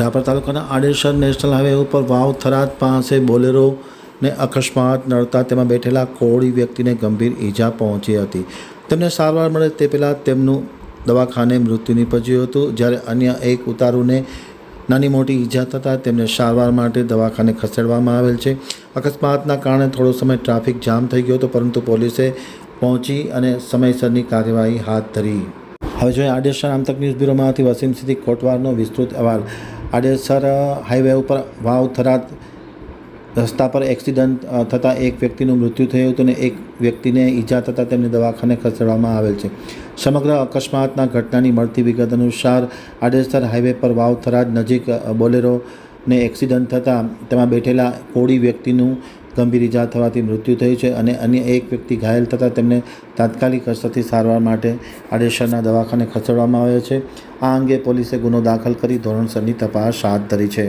રાપર તાલુકાના Adesar national highway ઉપર વાવ થરાદ પાસે બોલેરો ને અકસ્માત નડતા તેમાં બેઠેલા કોળી વ્યક્તિને ગંભીર ઈજા પહોંચી હતી. તેમને સારવાર મળે તે પહેલાં તેમનું દવાખાને મૃત્યુ નીપજ્યું હતું. જ્યારે અન્ય એક ઉતારુને નાની મોટી ઈજા થતાં તેમને સારવાર માટે દવાખાને ખસેડવામાં આવેલ છે. અકસ્માતના કારણે થોડો સમય ટ્રાફિક જામ થઈ ગયો હતો, પરંતુ પોલીસે પહોંચી અને સમયસરની કાર્યવાહી હાથ ધરી. હવે જોઈએ આડેસર આમતક ન્યૂઝ બ્યુરોમાંથી વસીમ સિદ્દીક કોટવારનો વિસ્તૃત અહેવાલ. આડેસર હાઈવે ઉપર વાવ થરાદ રસ્તા પર એક્સિડન્ટ થતાં એક વ્યક્તિનું મૃત્યુ થયું હતું અને એક વ્યક્તિને ઈજા થતાં તેમને દવાખાને ખસેડવામાં આવેલ છે. સમગ્ર અકસ્માતના ઘટનાની મળતી વિગત અનુસાર આડેસર હાઈવે પર વાવ થરાદ નજીક બોલેરોને એક્સિડન્ટ થતાં તેમાં બેઠેલા કોળી વ્યક્તિનું ગંભીર ઈજા થવાથી મૃત્યુ થયું છે અને અન્ય એક વ્યક્તિ ઘાયલ થતાં તેમને તાત્કાલિક અસરથી સારવાર માટે આડેસરના દવાખાને ખસેડવામાં આવ્યા છે. આ અંગે પોલીસે ગુનો દાખલ કરી ધોરણસરની તપાસ હાથ ધરી છે.